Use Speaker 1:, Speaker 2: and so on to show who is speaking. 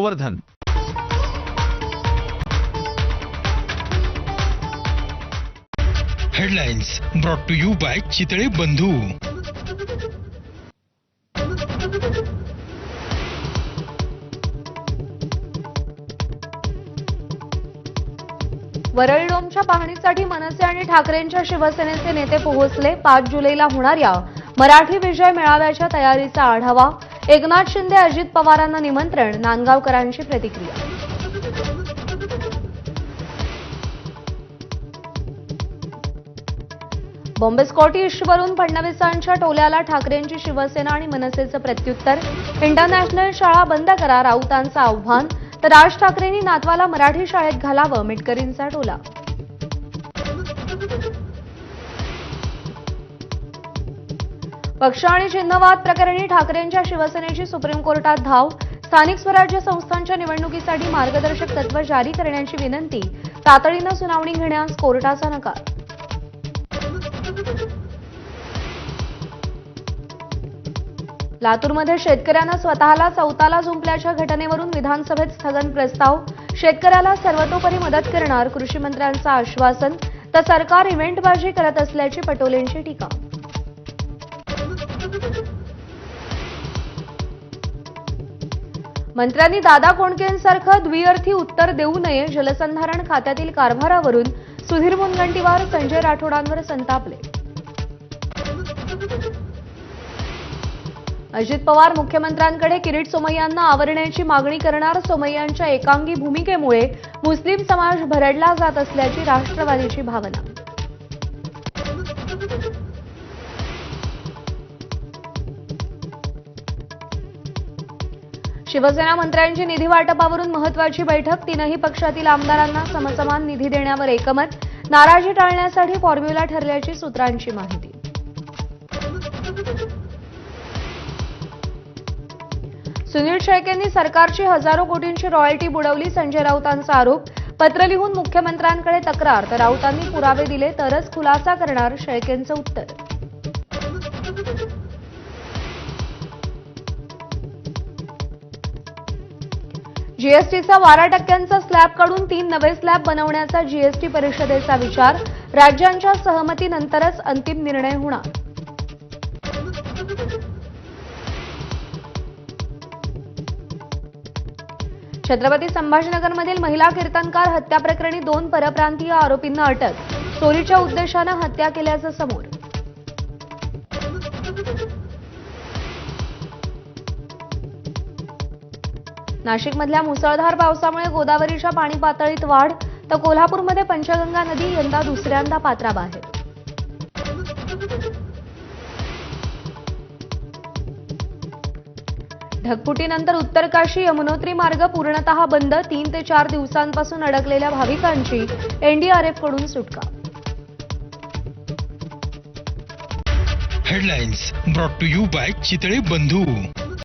Speaker 1: Govardhan.
Speaker 2: Headlines brought to you by Chitale Bandhu
Speaker 3: वरळडोमच्या पाहणीसाठी मनसे आणि ठाकरेंच्या शिवसेनेचे नेते पोहोचले. पाच जुलैला होणाऱ्या मराठी विजय मेळाव्याच्या तयारीचा आढावा. एकनाथ शिंदे अजित पवारांना निमंत्रण नांदगावकरांची प्रतिक्रिया. बॉम्बे स्कॉटिशवरून फडणवीसांच्या टोल्याला ठाकरेंची शिवसेना आणि मनसेचं प्रत्युत्तर. इंटरनॅशनल शाळा बंद करा राऊतांचं आव्हान. तर राज ठाकरेंनी नातवाला मराठी शाळेत घालावं मिटकरींचा टोला. पक्ष आणि चिन्हवाद प्रकरणी ठाकरेंच्या शिवसेनेची सुप्रीम कोर्टात धाव. स्थानिक स्वराज्य संस्थांच्या निवडणुकीसाठी मार्गदर्शक तत्व जारी करण्याची विनंती. तातडीनं सुनावणी घेण्यास कोर्टाचा नकार. लातूरमध्ये शेतकऱ्यानं स्वतःला चौताला जुंपल्याच्या घटनेवरून विधानसभेत स्थगन प्रस्ताव. शेतकऱ्याला सर्वतोपरी मदत करणार कृषीमंत्र्यांचं आश्वासन. तर सरकार इव्हेंटबाजी करत असल्याची पटोलेंची टीका. मंत्र्यांनी दादा कोंडकेंसारखं द्विअर्थी उत्तर देऊ नये जलसंधारण खात्यातील कारभारावरून. सुधीर मुनगंटीवार संजय राठोडांवर संतापले. अजित पवार मुख्यमंत्र्यांकडे किरीट सोमय्यांना आवरण्याची मागणी करणार. सोमय्यांच्या एकांगी भूमिकेमुळे मुस्लिम समाज भरडला जात असल्याची राष्ट्रवादीची भावना. शिवसेना मंत्र्यांची निधी वाटपावरून महत्वाची बैठक तीनही पक्षातील आमदारांना समसमान निधी देण्यावर एकमत. नाराजी टाळण्यासाठी फॉर्म्युला ठरल्याची सूत्रांची माहिती. सुनील शेख यांनी सरकारची हजारो कोटींची रॉयल्टी बुडवली संजय राऊतांचा आरोप. पत्र लिहून मुख्यमंत्र्यांकडे तक्रार तर राऊतांनी पुरावे दिले तरच खुलासा करणार शेळकेंचं उत्तर. जीएसटीचा बारा टक्क्यांचा स्लॅब काढून तीन नवे स्लॅब बनवण्याचा जीएसटी परिषदेचा विचार राज्यांच्या सहमतीनंतरच अंतिम निर्णय होणार. छत्रपती संभाजीनगरमधील महिला कीर्तनकार हत्या प्रकरणी दोन परप्रांतीय आरोपींना अटक चोरीच्या उद्देशानं हत्या केल्याचं समोर. नाशिकमधल्या मुसळधार पावसामुळे गोदावरीच्या पाणी पातळीत वाढ तर कोल्हापूरमध्ये पंचगंगा नदी यंदा दुसऱ्यांदा पात्राबाहेर ढगफुटीनंतर उत्तरकाशी यमुनोत्री मार्ग पूर्णतः बंद तीन ते चार दिवसांपासून अडकलेल्या भाविकांची एनडीआरएफकडून सुटका.
Speaker 2: Headlines brought to you by Chitale Bandhu.